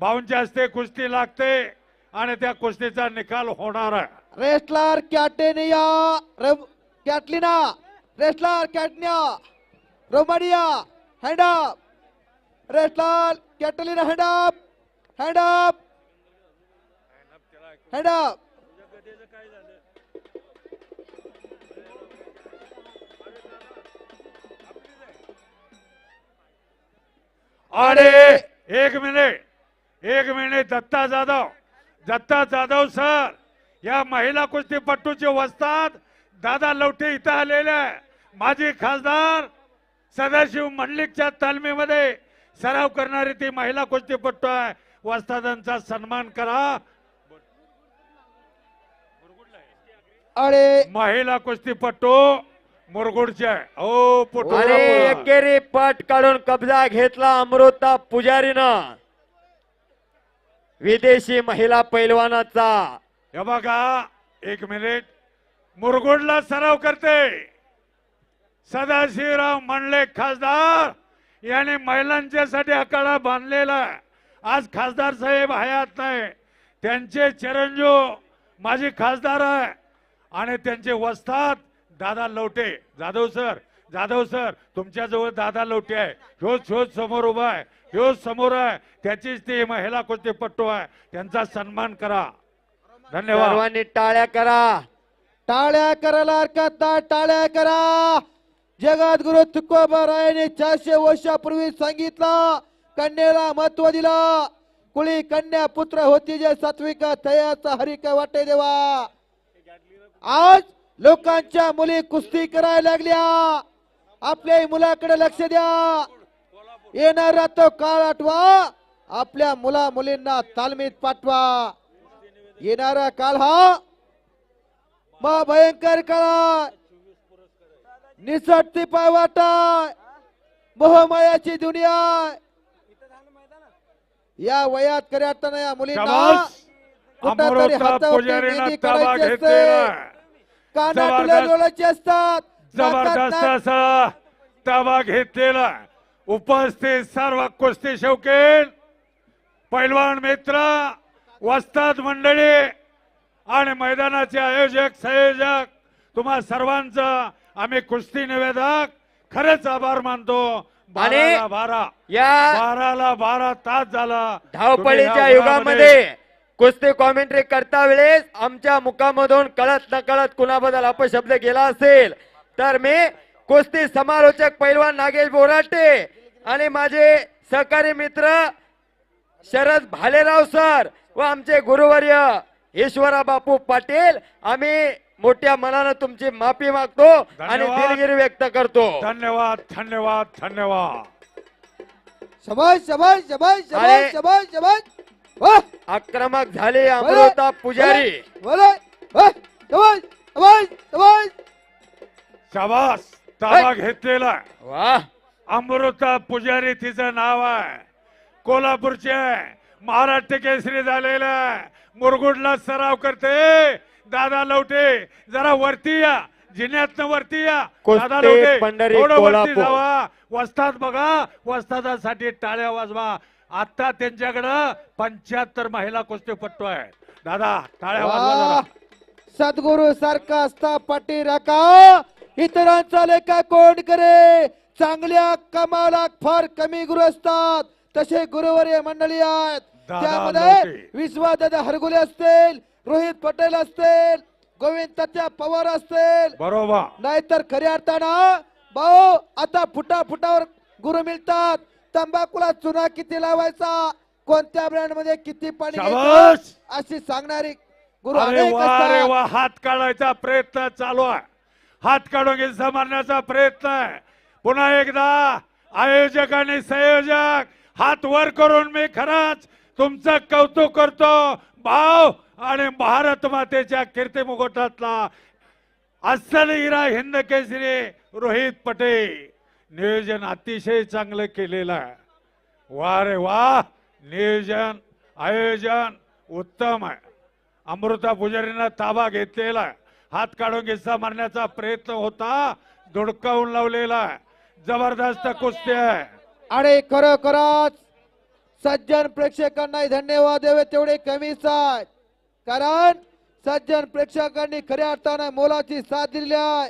भाऊंच्या हस्ते कुस्ती लागते आणि त्या कुस्तीचा निकाल होणार आहे. रेस्लर कॅटेनिया रम- Catalina wrestler Catania Romania hand up wrestler Catalina hand up hand up hand up आणि एक मिनिट एक मिनिट दत्ता जाधव. दत्ता जाधव सर या महिला कुस्तीपट्टूचे वस्ताद दादा लवटे इथं आलेले आहे. माजी खासदार सदाशिव मंडलिकच्या तालमीमध्ये सराव करणारी ती महिला कुस्तीपट्टू आहे. वस्तादांचा सन्मान करा. आणि महिला कुस्तीपट्टू मुरगुडचे आहे. ओ पुटू आणि एकेरी पट काढून कब्जा घेतला अमृता पुजारीनं. विदेशी महिला पैलवानाचा. हे बघा एक मिनिट. मुरगुडला सराव करते. सदाशिवराव म्हणले खासदार यांनी महिलांच्यासाठी आकडा बांधलेला आज खासदार साहेब हयात नाही. त्यांचे चिरंजीव माझे खासदार आहे. आणि त्यांचे वस्ताद दादा लवटे जाधव सर जाधव सर तुमच्याजवळ दादा लवटे आहे. शोध शोध समोर उभा आहे. ह्योच समोर आहे. त्याचीच ती महिला कुस्तीपट्टू आहे? त्यांचा सन्मान करा. धन्यवाद. सर्वांनी टाळ्या करा. टाळ्या करायला हरकत नाही टाळ्या करा. जगद्गुरु तुकोबारायाने चारशे वर्षापूर्वी सांगितलं कन्याला महत्त्व दिलं. कुळी कन्या पुत्र होती जे सात्विक तयाचा हरिक वाटे देवा. आज लोकांच्या मुली कुस्ती करायला लागल्या. आपल्या मुलाकडे लक्ष द्या. येणारा तो काळ आठवा. आपल्या मुला मुलींना तालमीत पाठवा. येणारा काळ हा मा भयंकर काळ निसटती पाय वाटाय. मोहमायाची दुनिया. या वयात करताना या मुलींना कुठंतरी हातावरती घेतलेला असते. जबरदस्त- डोळ्याचे असतात. जबरदस्त असा ताबा घेतलेला. उपस्थित सर्व कुस्ती शौकीन पैलवान मित्र वस्ताद मंडळी आणि मैदानाचे आयोजक संयोजक तुम्हा सर्वांचा आम्ही कुस्ती निवेदक खरेच आभार मानतो. बाराला बारा. या बाराला बारा तास झाला. धावपळीच्या युगामध्ये कुस्ती कॉमेंट्री करता वेळेस आमच्या मुखामधून कळत नकळत कुणाबद्दल अपशब्द गेला असेल तर मी कुस्ती समालोचक पैलवान नागेश बोराटे आणि माझे सहकारी मित्र शरद भालेराव सर व आमचे गुरुवर्य ईश्वरा बापू पाटील आम्ही मोठ्या मनानं तुमची माफी मागतो आणि. दिलगिरी व्यक्त करतो. धन्यवाद धन्यवाद धन्यवाद. शबाश शबाश शबाश शबाश. शबाश शबाश वाह आक्रमक झाले अमृता पुजारी. बोले वाह शबाश शबाश शबाश शाबास ताबा घेतलेला. वा अमृता पुजारी तिचं नाव आहे. कोल्हापूरचे आहे. महाराष्ट्र केसरी झालेला आहे. मुरगुडला सराव करते. दादा लवटे जरा वरती या. जिन्यातनं वरती या. दादा लवटे थोडं वरती. जावा. वस्ताद बघा वस्तादासाठी टाळ्या वाजवा. आता त्यांच्याकडं पंच्याहत्तर महिला कुस्तीपट्टू आहे दादा टाळ्या वाजवा जरा. सद्गुरु सारखा असता पाठी राखा इतरांचा लेखा कोण करे? चांगल्या कामाला फार कमी गुरु असतात. तसे गुरुवर्य मंडळी आहेत. दादा त्यामध्ये लवटे. विश्वादादा हरगुले असतील रोहित पटेल असतील गोविंद तात्या पवार असतील. बरोबर. नाहीतर खऱ्या अर्थानं भाऊ आता फुटा फुटावर गुरु मिळतात. तंबाखूला चुना किती लावायचा? कोणत्या ब्रँडमध्ये किती पाणी. अशी सांगणारी गुरु हात काढायचा प्रयत्न चालू आहे. हात काढून हिस्सा मारण्याचा प्रयत्न आहे. पुन्हा एकदा आयोजक आणि संयोजक हात वर करून मी खरंच तुमचं कौतुक करतो. भाव आणि भारत मातेच्या कीर्ती मुकुटातला अस्सल हिरा हिंद केसरी रोहित पटेल. नियोजन अतिशय चांगलं केलेलं आहे. वा रे वा नियोजन आयोजन उत्तम आहे. अमृता पुजारीनं ताबा घेतलेला आहे. हात काढून गिस्सा मारण्याचा प्रयत्न होता. धुडकावून लावलेला आहे. जबरदस्त कुस्ती आहे. आणि खरोखरच सज्जन प्रेक्षकांनाही धन्यवाद द्यावे तेवढे कमीच आहे कारण सज्जन प्रेक्षकांनी खऱ्या अर्थानं मोलाची साथ दिलेली आहे.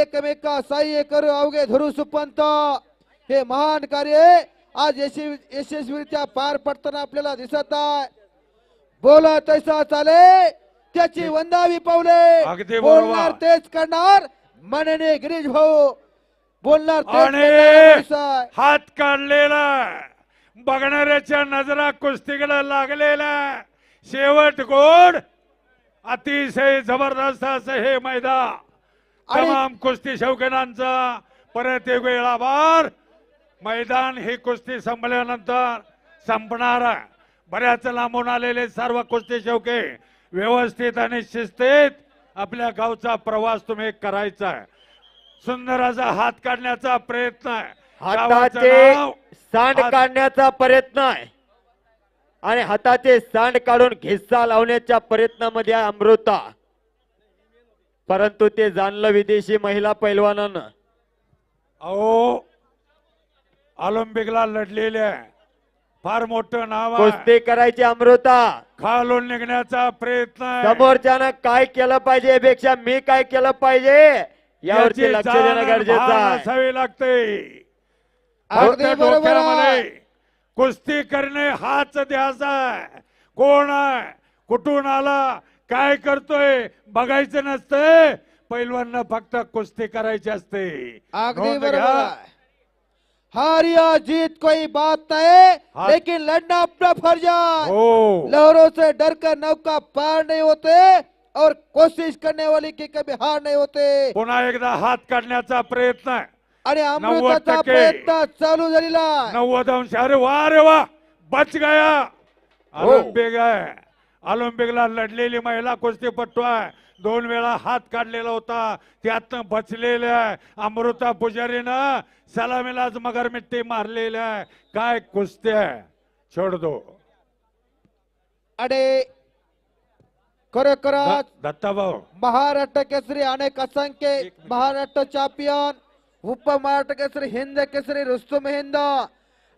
एकमेका सहाय्य करू अवघे धरू सुपंत. हे महान कार्य आज यशस्वी यशस्वीरित्या पार पडताना आपल्याला दिसत आहे. बोला तैसा चाले. त्याची वंदावी पावले. बोलणार तेच करणार मनने गिरीश भाऊ. बोलणार तेच आणि. हात काढलेला बघणाऱ्याच्या नजरा कुस्तीकडे लागलेला शेवट गोड अतिशय जबरदस्त असं हे मैदान. आणि- तमाम कुस्ती शौकीनांचा परत एक वेळ आभार. मैदान ही कुस्ती संपल्यानंतर संपणार आहे. बऱ्याच लांबून आलेले सर्व कुस्ती शौके व्यवस्थित आणि शिस्तीत आपल्या गावचा प्रवास तुम्ही करायचा आहे. सुंदर असा हात काढण्याचा प्रयत्न आहे. हाताचे नाव सांड हात- काढण्याचा प्रयत्न आहे. आणि हाताचे सांड काढून घिस्सा लावण्याच्या प्रयत्नामध्ये आहे अमृता. परंतु ते जाणलं विदेशी महिला पैलवानानं. अहो ऑलिम्पिकला लढलेले आहे. फार मोठं नाव आहे. कुस्ती करायची अमृता. खालून निघण्याचा प्रयत्न आहे. समोरच्यानं काय केलं पाहिजे यापेक्षा मी काय केलं पाहिजे? यावरती लक्ष देणं गरजेचं आहे. असावी लागते. अगदी बरोबर डोक्यामध्ये आहे. कुस्ती करणे हाच ध्यास आहे. कोण आहे? कुठून आला? काय करतोय? बघायचं नसतंय पैलवांना फक्त कुस्ती करायची असते. अगदी नोंद बरोबर घ्या. है हार या जीत कोई बात नहीं हाँ। लेकिन लड़ना अपना फर्ज है हो. लहरों से डर कर नौका पार नहीं होते. और कोशिश करने वाले की कभी हार नहीं होते। पुन्हा एकदा हात काढण्याचा प्रयत्न आहे. आणि अमृताचा टक्के. प्रयत्न चालू झालेला आहे. नव्वद अंश. अरे वा रे वा. बच गया. हो. ऑलिम्पिक आहे ऑलिम्पिकला लढलेली महिला कुस्तीपट्टू आहे. दोन वेळा हात काढलेला होता. त्यातनं बचलेले आहे. अमृता पुजारीनं सलामीलाच मगर मिट्टी मारलेली आहे. काय कुस्ती आहे. छोड दो. आणि खरोखरच दत्ताभाऊ। महाराष्ट्र केसरी अनेक असंख्य महाराष्ट्र चॅम्पियन उप महाराष्ट्र केसरी हिंद केसरी रुस्तुम हिंद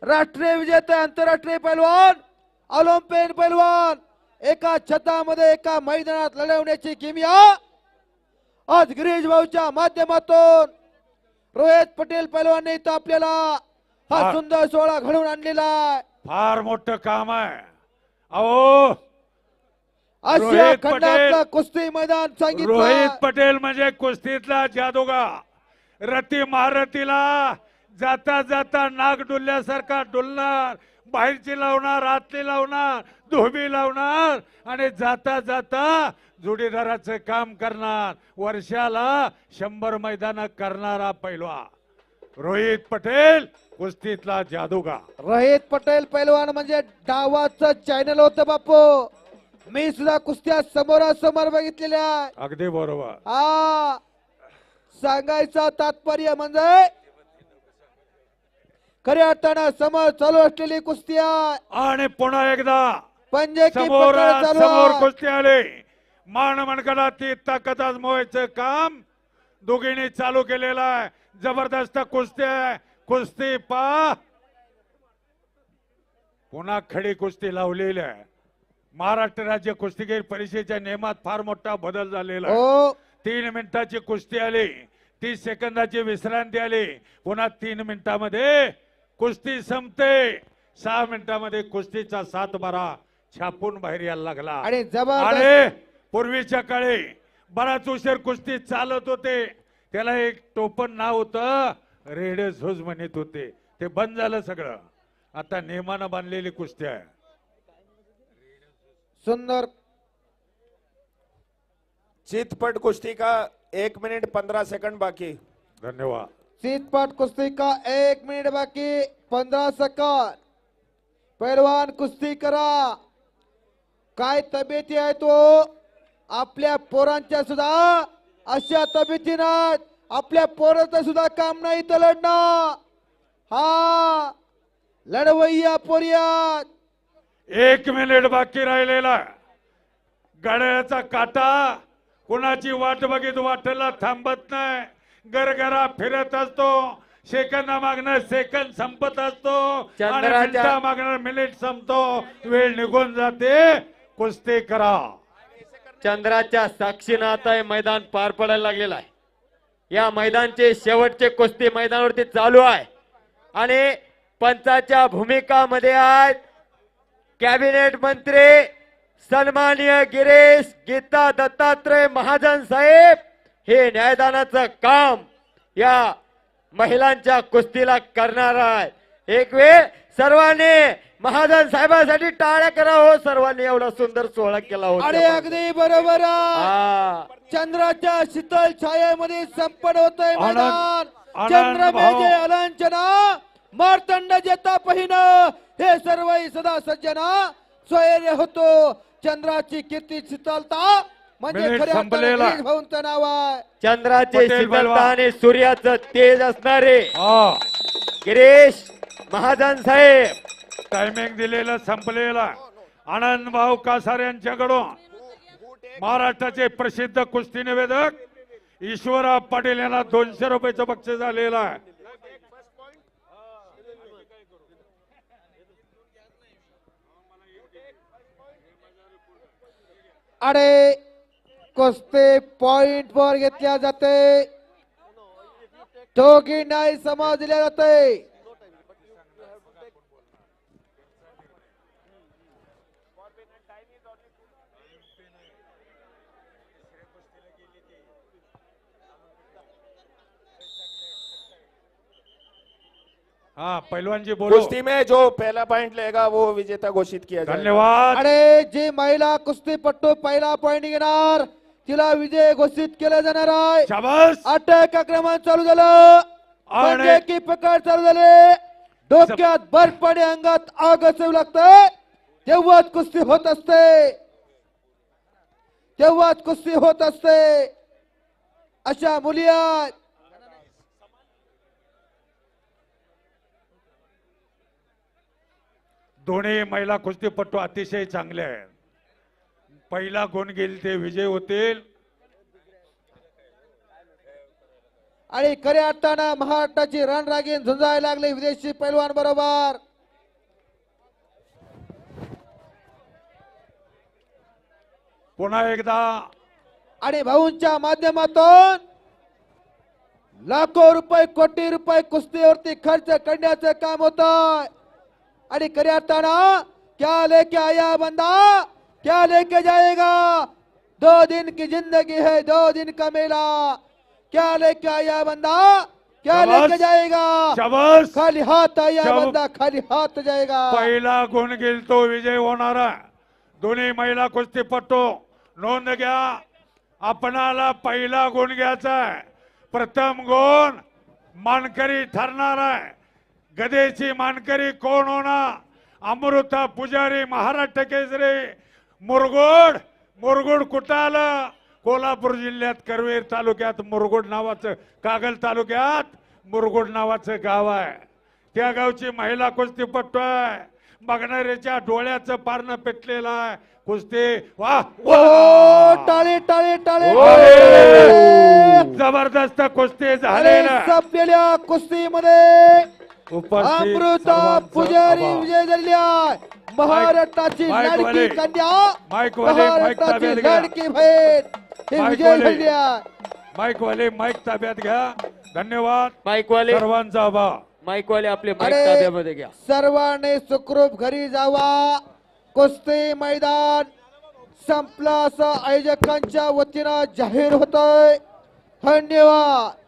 राष्ट्रीय विजेते आंतरराष्ट्रीय पैलवान ऑलिम्पिक पैलवान एका छतामध्ये एका मैदानात लढवण्याची किमया आज गिरीश भाऊच्या माध्यमातून. रोहित पटेल पैलवानने इथं आपल्याला हा. सुंदर सोहळा घडवून आणलेला आहे. फार मोठं काम आहे. अहो आशिया रोहित खंडातलं पटेल. कुस्ती मैदान रोहित सांगितलं पटेल म्हणजे कुस्तीतला जादूगा. रती महारतीला जाता जाता नाग डुलल्यासारखा डुलणार. बाहेरची लावणार आतली लावणार धोबी लावणार आणि जाता जाता जोडीदाराचं काम करणार. वर्षाला शंभर मैदान करणारा पैलवा. रोहित पटेल कुस्तीतला जादूगा. रोहित पटेल पैलवान म्हणजे डावाचं चॅनल होतं बापू. मी सुद्धा कुस्त्या समोरासमोर बघितलेल्या. अगदी बरोबर. हा. सांगायचं तात्पर्य म्हणजे खऱ्या अर्थानं समोर चालू असलेली कुस्ती आहे. आणि पुन्हा एकदा पंजे की समोर पकड चालू समोर आहे. कुस्ती आले. मान मनगडा ती ताकद आजमवायचं काम दोघींनी चालू केलेलं आहे. जबरदस्त कुस्ती आहे. कुस्ती पा पुन्हा खडी कुस्ती लावलेली आहे. महाराष्ट्र राज्य कुस्तीगीर परिषदेच्या नियमात फार मोठा बदल झालेला आहे. हो. तीन मिनिटाची कुस्ती आली तीस सेकंदाची विश्रांती आली. पुन्हा तीन मिनिटामध्ये कुस्ती संपते. सहा मिनिटामध्ये कुस्तीचा सात बारा छापून बाहेर यायला लागला. आणि जबरदस्त आणि पूर्वीच्या काळी बराच उशीर कुस्ती चालत होते. त्याला एक टोपण नाव होतं रेड झोज म्हणत होते. ते बंद झालं सगळं. आता नियमानं बांधलेली कुस्ती आहे. सुंदर। चितपट कुश्ती का एक मिनट पंद्रह सेकंड बाकी। धन्यवाद। सीतपाट कुस्ती का एक मिनिट बाकी पंधरा सेकंद पैलवान कुस्ती करा। काय तब्येती आहे तो? आपल्या पोरांच्या सुद्धा अशा तब्येती नाहीत. आपल्या पोराचं सुद्धा काम नाही तर लढणं हा लढवय्या पोरियात एक मिनिट बाकी राहिलेला गाड्याचा काटा कुणाची वाट बघित वाटेला थांबत नाही. गरगरा फिरत असतो सेकंद मागणं सेकंद संपत असतो आणि चंद्राच्या- मिनिटा मागणं मिनिट संपतो. वेळ निघून जाते. कुस्ती करा. चंद्राच्या साक्षीनं आता हे मैदान पार पडायला लागलेलं आहे. या मैदानचे शेवटचे कुस्ती मैदानावरती चालू आहे. आणि पंचाच्या भूमिकामध्ये आहेत कॅबिनेट मंत्री सन्माननीय गिरीश गीता दत्तात्रय महाजन साहेब हे न्यायदानाचं काम या महिलांच्या कुस्तीला करणार आहे एक वेळ सर्वांनी महाजन साहेबांसाठी टाळ्या करा हो सर्वांनी एवढा सुंदर सोहळा केला आणि होता अगदी बरोबर. हा चंद्राच्या शीतल छायेमध्ये संपन्न होतोय मैदान आनंद चंद्रमेजे. अलंचना मार्तंड जेता पहिन हे सर्व सदा सज्जना स्वैर्य होतो. चंद्राची कीर्ती शीतलता म्हणजे खऱ्या संपलेला. अर्थाने गिरीश भाऊंचं नाव आहे. चंद्राचे पटेल शीतलता बलवा. आणि सूर्याचं तेज असणारे हा. गिरीश महाजन साहेब. टायमिंग दिलेलं संपलेला. आनंद भाऊ कासार यांच्याकडून महाराष्ट्राचे प्रसिद्ध कुस्ती निवेदक ईश्वरराव पाटील यांना दोनशे रुपयाचं बक्षीस झालेलं आहे. आणि कुस्ती पॉइंट वर घेतल्या जाते। दोघी न्याय समाज दिल्या जाते। हा पैलवान जी बोलो. कुश्ती में जो पहला पॉइंट लेगा वो विजेता घोषित किया जाएगा। धन्यवाद. आणि जी महिला कुस्तीपट्टू पहिला पॉइंट घेणार. तिला विजय घोषित केला जाणार आहे. शाबास. अटक आक्रमण चालू झालं. आणि- की प्रकार चालू झाले. डोक्यात बर्फ आणि अंगात आग असू लागतंय तेव्हाच कुस्ती होत असते. तेव्हाच कुस्ती होत असते. अशा मुली आहेत. दोन्ही महिला कुस्तीपट्टू अतिशय चांगले आहेत. पहिला गुण घेईल ते विजय होतील. आणि खऱ्या अर्थानं महाराष्ट्राची रणरागीण झुंजायला लागले विदेशी पैलवान बरोबर. पुन्हा एकदा. आणि भाऊंच्या माध्यमातून लाखो रुपये कोटी रुपये कुस्तीवरती खर्च करण्याचं काम होत आणि खऱ्या अर्थानं क्या लेके आया बंदा? क्या लेके जाएगा? दो दिन की जिंदगी है दो दिन का मेला. क्या लेके आया बंदा? क्या. लेके जाएगा? शाबास खाली हाथ आया. बंदा खाली हाथ जाएगा. पहिला गुण घेईल तो विजय होणार आहे दोन्ही महिला कुस्तीपट्टू नोंद घ्या. आपणाला पहिला गुण घ्यायचा आहे. प्रथम गुण मानकरी ठरणार आहे. गदेची मानकरी कोण होणार अमृता पुजारी महाराष्ट्र केसरी मुरगोड मुरगोड कुठं आलं कोल्हापूर जिल्ह्यात करवीर तालुक्यात मुरगोड नावाचं कागल तालुक्यात मुरगोड नावाचं गाव आहे त्या गावची महिला कुस्तीपट्टू आहे बघणाऱ्याच्या डोळ्याचं पारणं पेटलेलं आहे कुस्ती वा टाळे टाळे टाळे जबरदस्त कुस्ती अरे झालेलं संपलेल्या कुस्तीमध्ये अमृता पुजारी. विजय आहे महाराष्ट्राची माईक लाडकी वाले. कन्या माईक वाले, माईक महाराष्ट्राची ताब्यात घ्या. लाडकी बहीण हे माईक विजय वाले. आहे माईक वाले माईक ताब्यात घ्या. धन्यवाद. माईकवाले सर्वांचा आभार. माईकवाले आपले माईक अरे ताब्यामध्ये घ्या. सर्वांनी सुखरूप घरी जावा. कुस्ती मैदान संपला असं आयोजकांच्या वतीनं जाहीर होतय. धन्यवाद.